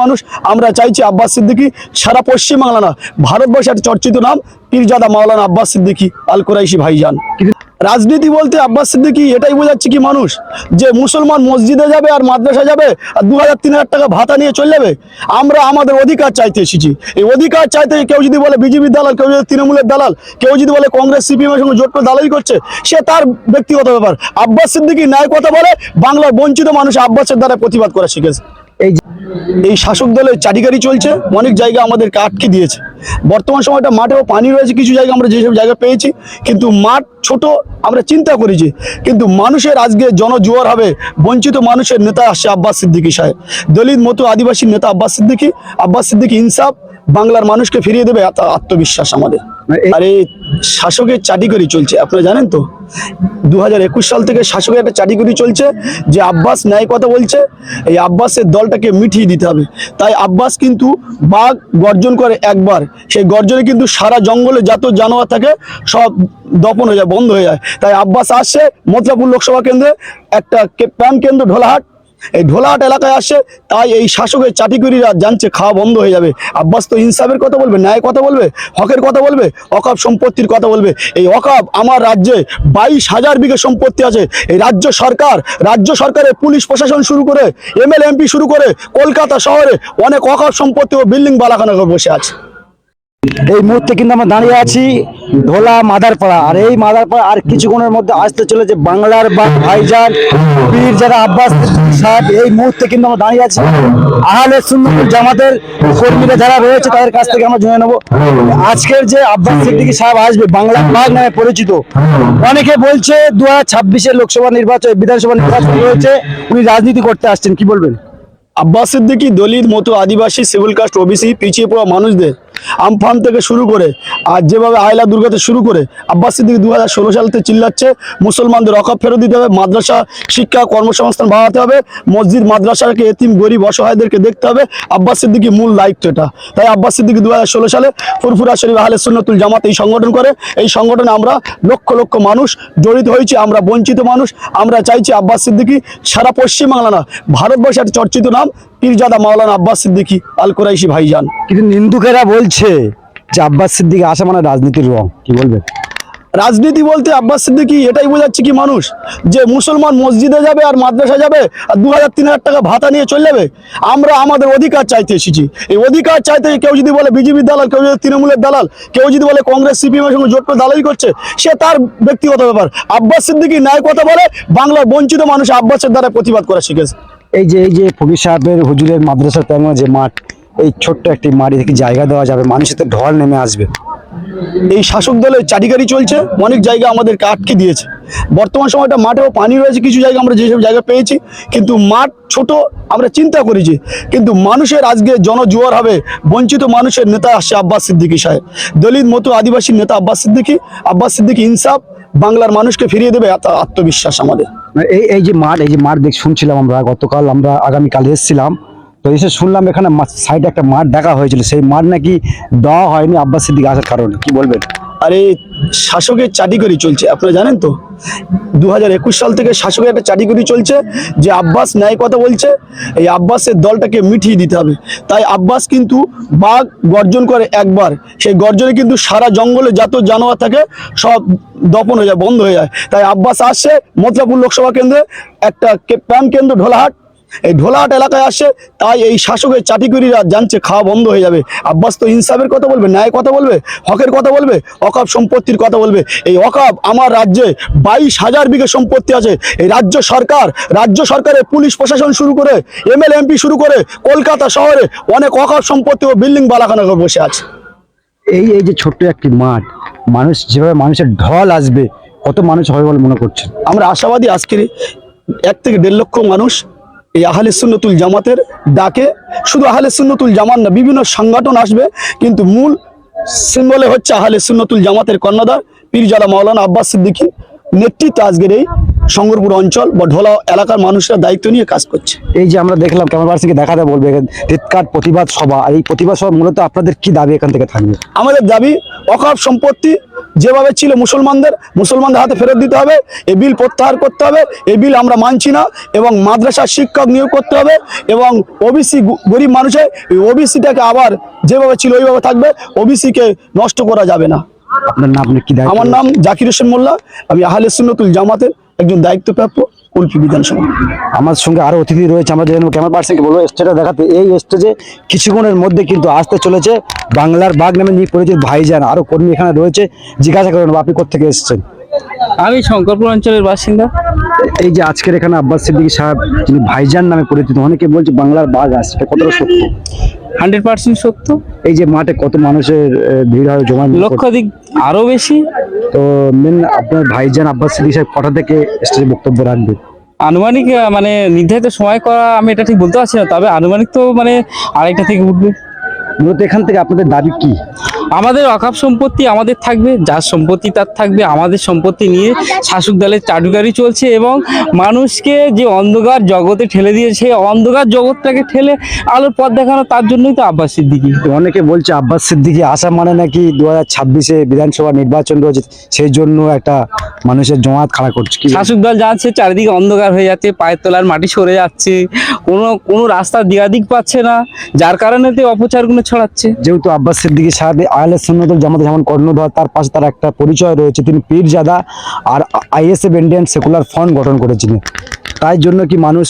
মানুষ, আমরা চাইছি আব্বাস সিদ্দিকি, সারা পশ্চিমবাংলা না ভারতবর্ষের চর্চিত নাম, পীরজাদা মাওলানা আব্বাস সিদ্দিকি আল কুরাইশি ভাইজান। রাজনীতি বলতে আব্বাস সিদ্দিকি এটাই বোঝাচ্ছে কি মানুষ, যে মুসলমান মসজিদে যাবে আর মাদ্রাসা যাবে আর দু হাজার তিন হাজার টাকা ভাতা নিয়ে চলে যাবে। আমরা আমাদের অধিকার চাইতে এসেছি। এই অধিকার চাইতে কেউ যদি বলে বিজেপি দালাল, কেউ যদি তৃণমূলের দালাল, কেউ যদি বলে কংগ্রেস সিপিএম এর সঙ্গে জোট করে দালালি করছে, সে তার ব্যক্তিগত ব্যাপার। আব্বাস সিদ্দিকি ন্যায় কথা বলে, বাংলার বঞ্চিত মানুষ আব্বাসের দ্বারা প্রতিবাদ করা শিখেছে। এই এই শাসক দলের চাটিকারি চলছে, অনেক জায়গা আমাদেরকে আটকে দিয়েছে। বর্তমান সময়টা মাঠেও পানি রয়েছে, কিছু জায়গা আমরা যেসব জায়গা পেয়েছি, কিন্তু মাঠ ছোট, আমরা চিন্তা করেছি কিন্তু মানুষের আজকে জনজোয়ার হবে, বঞ্চিত মানুষের নেতা আসছে আব্বাস সিদ্দিকী সাহেব। দলিত মতো আদিবাসী নেতা আব্বাস সিদ্দিকী আব্বাস সিদ্দিকী ইনসাফ, বাংলার মানুষকে ফিরিয়ে দেবে আত্মবিশ্বাস আমাদের। এই- আরে, শাসকের চাটিকরি চলছে, আপনারা জানেন তো? দু হাজার একুশ সাল থেকে শাসকের একটা চাটিকরি চলছে, যে আব্বাস ন্যায় কথা বলছে, এই আব্বাসের দলটাকে মিটিয়ে দিতে হবে। তাই আব্বাস কিন্তু বাঘ গর্জন করে একবার। সেই গর্জনে কিন্তু সারা জঙ্গলে যত জানোয়ার থাকে, সব দপন হয়ে যায়, বন্ধ হয়ে যায়। তাই আব্বাস আসছে মথুরাপুর লোকসভা কেন্দ্রে, একটা প্রাণ কেন্দ্র ঢোলাহাট এই ঢোলাহাট এলাকায় আসে, তাই এই শাসকের চাটিকুরিরা জানছে খাওয়া বন্ধ হয়ে যাবে। আব্বাস তো ইনসাফের কথা বলবে ন্যায় কথা বলবে, হকের কথা বলবে অকাপ সম্পত্তির কথা বলবে। এই অকাপ আমার রাজ্যে বাইশ হাজার বিঘে সম্পত্তি আছে। এই রাজ্য সরকার, রাজ্য সরকারের পুলিশ প্রশাসন শুরু করে, এমএলএ, এমপি শুরু করে, কলকাতা শহরে অনেক অকাপ সম্পত্তি ও বিল্ডিং বালাখানা বসে আছে। এই মুহূর্তে কিন্তু আমরা দাঁড়িয়ে আছি ধোলা মাদারপাড়া। আর এই মাদারপাড়া আর কিছুক্ষণের মধ্যে আসতে চলেছে বাংলার বা ভাইজান, পীর যারা আব্বাস সাহেব, এই মুহূর্তে কিন্তু আমরা দাঁড়িয়ে আছি আহলে সুন্নত জামাতের কর্মীরা যারা রয়েছে তাদের কাছ থেকে আমরা জেনে নেব। আজকের যে আব্বাস সিদ্দিকী সাহেব আসবে বাংলার বাঘ নামে পরিচিত, অনেকে বলছে দু হাজার লোকসভা নির্বাচন, বিধানসভা নির্বাচন রয়েছে উনি রাজনীতি করতে আসছেন, কি বলবেন? আব্বাস সিদ্দিকি দলিত মতো আদিবাসী, সিভিল কাস্ট, ওবিসি, পিছিয়ে পড়া মানুষদের আমফান থেকে শুরু করে, আর যেভাবে আয়লা দুর্গাতে শুরু করে, আব্বাস সিদ্দিকি দু হাজার ষোলো সাল থেকে চিল্লাচ্ছে, মুসলমানদের রকব ফেরত দিতে হবে, মাদ্রাসা, শিক্ষা, কর্মসংস্থান বাড়াতে হবে, মসজিদ মাদ্রাসাকে এতিম গরিব অসহায়দেরকে দেখতে হবে, আব্বাস সিদ্দিকি মূল দায়িত্ব এটা। তাই আব্বাস সিদ্দিকি দু হাজার ষোলো সালে ফুরফুরা শরীফ আহলে সুন্নতুল জামাত এই সংগঠন করে। এই সংগঠনে আমরা লক্ষ লক্ষ মানুষ জড়িত হয়েছি, আমরা বঞ্চিত মানুষ, আমরা চাইছি আব্বাস সিদ্দিকি সারা পশ্চিমবাংলা না ভারতবর্ষের চর্চিত নাম পীরজাদা মাওলানা আব্বাস সিদ্দিকি আল কুরাইশি ভাইজান। কিন্তু নিন্দুকেরা বলছে যে আব্বাস সিদ্দিকী আসা মানে রাজনীতির রং। কি বলবেন রাজনীতি বলতে আব্বাস সিদ্দিকি এটাই বোঝাচ্ছে কি মানুষ? যে মুসলমান মসজিদে যাবে আর মাদ্রাসা যাবে আর দু হাজার তিন হাজার টাকা ভাতা নিয়ে চলে যাবে? আমরা আমাদের অধিকার চাইতে এসেছি। এই অধিকার চাইতে কেউ যদি বলে বিজেপির দালাল কেউ যদি তৃণমূলের দালাল কেউ যদি বলে কংগ্রেস সিপিএম এর সঙ্গে জোট করে দালালি করছে সে তার ব্যক্তিগত ব্যাপার। আব্বাস সিদ্দিকি ন্যায় কথা বলে বাংলার বঞ্চিত মানুষ আব্বাসের দ্বারা প্রতিবাদ করা শিখেছে। এই যে এই যে ফকির সাহেবের হুজুরের মাদ্রাসার তেমন যে মাঠ, এই ছোট্ট একটি মাটি থেকে জায়গা দেওয়া যাবে মানুষের ঢল নেমে আসবে। এই শাসক দলের চাটিকারি চলছে, অনেক জায়গা আমাদেরকে আটকে দিয়েছে। বর্তমান সময়টা মাঠেও পানি রয়েছে, কিছু জায়গা আমরা যেসব জায়গা পেয়েছি, কিন্তু মাঠ ছোট, আমরা চিন্তা করেছি কিন্তু মানুষের আজকে জনজোয়ার হবে, বঞ্চিত মানুষের নেতা আসছে আব্বাস সিদ্দিকী সাহেব। দলিত মতো আদিবাসী নেতা আব্বাস সিদ্দিকী আব্বাস সিদ্দিকী ইনসাফ, বাংলার মানুষকে ফিরিয়ে দেবে আত্মবিশ্বাস আমাদের। এই এই যে মাঠ, এই যে মাঠ দেখ, শুনছিলাম আমরা গতকাল, আমরা আগামীকাল এসেছিলাম। তো এসে শুনলাম এখানে সাইডে একটা মাঠ দেখা হয়েছিল। সেই মাঠ নাকি দেওয়া হয়নি আব্বাস সিদ্দিক আসার কারণে। কি বলবেন? আরে শাসকের চাটিগরি চলছে, আপনারা জানেন তো? দু হাজার একুশ সাল থেকে শাসকের একটা চাটিকরি চলছে, যে আব্বাস ন্যায় কথা বলছে, এই আব্বাসের দলটাকে মিঠিয়ে দিতে হবে। তাই আব্বাস কিন্তু বাঘ গর্জন করে একবার, সেই গর্জনে কিন্তু সারা জঙ্গলে যত জানোয়ার থাকে, সব দপন হয়ে যায়, বন্ধ হয়ে যায়। তাই আব্বাস আসছে মথুরাপুর লোকসভা কেন্দ্রে, একটা প্রাণ কেন্দ্র ঢোলাহাট এই ঢোলাহাট এলাকায় আসে তাই এই শাসকের চাটিকুরিরা জানছে খাওয়া বন্ধ হয়ে যাবে। আব্বাস তো ইনসাফের কথা বলবে ন্যায় কথা বলবে হকের কথা বলবে অকাপ সম্পত্তির কথা বলবে। এই অকাপ আমার রাজ্যে বাইশ হাজার বিঘে সম্পত্তি আছে। এই রাজ্য সরকার রাজ্য সরকারের পুলিশ প্রশাসন শুরু করে এমএলএ এমপি শুরু করে কলকাতা শহরে অনেক অকাপ সম্পত্তি ও বিল্ডিং বালাখানা করে বসে আছে। এই এই যে ছোট্ট একটি মাঠ মানুষ যেভাবে মানুষের ঢল আসবে কত মানুষ হবে বলে মনে করছেন? আমরা আশাবাদী আজকের এক থেকে দেড় লক্ষ মানুষ এই আহলে সুন্নতুল জামাতের ডাকে। শুধু আহলে সুন্নতুল জামাত না বিভিন্ন সংগঠন আসবে কিন্তু মূল সিম্বলে হচ্ছে আহলে সুন্নতুল জামাতের কর্ণধার পীরজাদা মাওলানা আব্বাস সিদ্দিকী নেতৃত্বে আজকের এই সংগরপুর অঞ্চল বা ঢোলা এলাকার মানুষরা দায়িত্ব নিয়ে কাজ করছে। এই যে আমরা দেখলাম ক্যামেরা পার্সনকে দেখাতে বলবে প্রতিবাদ সভা আর এই প্রতিবাদ সভা মূলত আপনাদের কি দাবি এখান থেকে থাকবে? আমাদের দাবি অকাপ সম্পত্তি যেভাবে ছিল মুসলমানদের মুসলমানদের হাতে ফেরত দিতে হবে এ বিল প্রত্যাহার করতে হবে এ বিল আমরা মানছি না এবং মাদ্রাসার শিক্ষক নিয়োগ করতে হবে এবং ওবিসি গরিব মানুষের এই ওবিসিটাকে আবার যেভাবে ছিল ওইভাবে থাকবে ওবিসিকে নষ্ট করা যাবে না। আপনার নাম কি আমার নাম জাকির হোসেন মোল্লা আমি আহলে সুন্নতুল জামাতের একজন দায়িত্বপ্রাপ্ত কুলপি বিধানসভা। আমার সঙ্গে আরও অতিথি রয়েছে, আমরা যেন ক্যামেরা পার্সনকে বলব, স্টেজটা দেখাতে। এই স্টেজে কিছুক্ষণের মধ্যে কিন্তু আসতে চলেছে বাংলার বাঘ নামে নিয়ে পরিচিত ভাইজান, আরও কর্মী এখানে রয়েছে। জিজ্ঞাসা করেন আপনি কোথেকে এসেছেন? আমি শঙ্করপুর অঞ্চলের বাসিন্দা। এই যে আজকের এখানে আব্বাস সিদ্দিকী সাহেব যিনি ভাইজান নামে পরিচিত অনেকে বলছে বাংলার বাঘ আসছে এটা কতটা সত্য? হান্ড্রেড পার্সেন্ট সত্য। এই যে মাঠে কত মানুষের ভিড় হয় জমা লক্ষাধিক আরও বেশি। তো মেন আপনার ভাইজান আব্বাস সিদ্দিকী সাহেব কটা থেকে স্টেজে বক্তব্য রাখবেন আনুমানিক মানে নির্ধারিত সময় করা আমি এটা ঠিক বলতে পারছি না তবে আনুমানিক তো মানে আড়াইটা থেকে উঠবে। মূলত এখান থেকে আপনাদের দাবি কি? আমাদের অকাপ সম্পত্তি আমাদের থাকবে, যার সম্পত্তি তার থাকবে, আমাদের সম্পত্তি নিয়ে শাসক দলের চাটুকারি চলছে এবং মানুষকে যে অন্ধকার জগতে ঠেলে দিয়েছে অন্ধকার জগৎটাকে ঠেলে আলোর পথ দেখানো তার জন্যই তো আব্বাস সিদ্দিকি। অনেকে বলছে আব্বাস সিদ্দিকি আসা মানে নাকি দু হাজার ছাব্বিশে বিধানসভা নির্বাচন রয়েছে, সেই জন্য একটা মানুষের জমাত খাড়া করছে কি শাসক দল জানছে চারিদিকে অন্ধকার হয়ে যাচ্ছে পায়ের তলার মাটি সরে যাচ্ছে কোনো কোনো রাস্তার দিগাদিক পাচ্ছে না যার কারণে তো অপচারগুলো ছড়াচ্ছে। যেহেতু আব্বাস সিদ্দিকী সাহেব আহলে সুন্নতুল জামাতে যেমন কর্ণধর তার পাশে তার একটা পরিচয় রয়েছে তিনি পীরজাদা আর আইএসএফ ইন্ডিয়ান সেকুলার ফ্রন্ট গঠন করেছিলেন। তাই জন্য কি মানুষ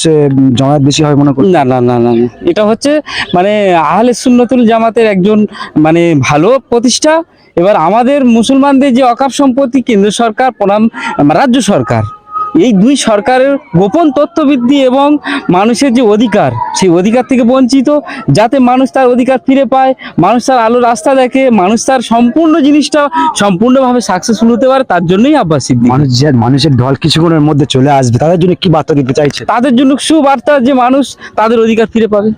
জমায়েত বেশি হয় মনে করেন না না না না না। এটা হচ্ছে মানে আহলে সুন্নতুল জামাতের একজন মানে ভালো প্রতিষ্ঠা এবার আমাদের মুসলমানদের যে অকাপ সম্পত্তি কেন্দ্র সরকার প্রণাম রাজ্য সরকার এই দুই সরকারের গোপন তথ্য বৃদ্ধি এবং মানুষের যে অধিকার সেই অধিকার থেকে বঞ্চিত যাতে মানুষ তার অধিকার ফিরে পায় মানুষ তার আলো রাস্তা দেখে মানুষ তার সম্পূর্ণ জিনিসটা সম্পূর্ণভাবে সাকসেসফুল হতে পারে তার জন্যই আব্বাস মানুষ যে মানুষের ঢল কিছুক্ষণের মধ্যে চলে আসবে তাদের জন্য কি বার্তা দিতে চাইছে? তাদের জন্য সুবার্তা যে মানুষ তাদের অধিকার ফিরে পাবে।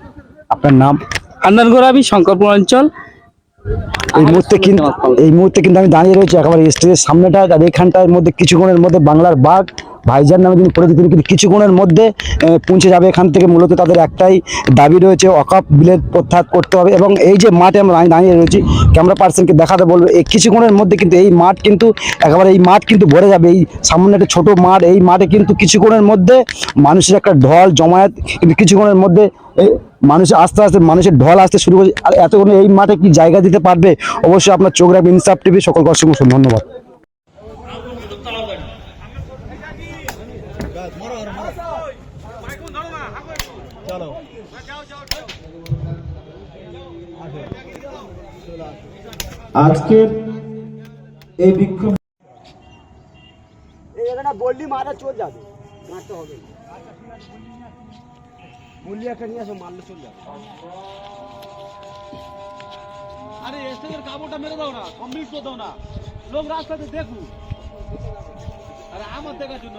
আপনার নাম? আন্দার গোরাবি শঙ্করপুর অঞ্চল। এই মুহূর্তে কিন্তু এই মুহূর্তে কিন্তু আমি দাঁড়িয়ে রয়েছি একেবারে স্টেজের সামনেটা, আর এখানটার মধ্যে কিছুক্ষণের মধ্যে বাংলার বাঘ ভাইজান নামে যিনি পরিচিত, তিনি কিন্তু কিছুক্ষণের মধ্যে পৌঁছে যাবে। এখান থেকে মূলত তাদের একটাই দাবি রয়েছে অকাপ বিলের প্রত্যাহার করতে হবে এবং এই যে মাঠে আমরা দাঁড়িয়ে- রয়েছি ক্যামেরা পার্সনকে দেখাতে বলব, এই কিছুক্ষণের মধ্যে কিন্তু এই মাঠ কিন্তু একেবারে এই মাঠ কিন্তু ভরে যাবে। এই সামনে একটা ছোটো মাঠ, এই মাঠে কিন্তু কিছুক্ষণের মধ্যে মানুষের একটা ঢল, জমায়েত, কিন্তু কিছুক্ষণের মধ্যে মানুষ আস্তে আস্তে মানুষের ঢল আসতে শুরু করেছে। আর এতক্ষণ এই মাঠে কি জায়গা দিতে পারবে? অবশ্যই আপনার চোখ রাখবে ইনসাফ টিভি সকল দর্শক বন্ধু, ধন্যবাদ আজকের এই বিক্ষোভ বললি মারা চলে যাবে মারতে হবে বললি একটা নিয়ে আসো মারলে চলে যাবে আরে স্টেজের কাপড়টা মেরে দাও না কমপ্লিট করে দাও না লোক রাস্তাতে দেখুক আরে আমার দেখার জন্য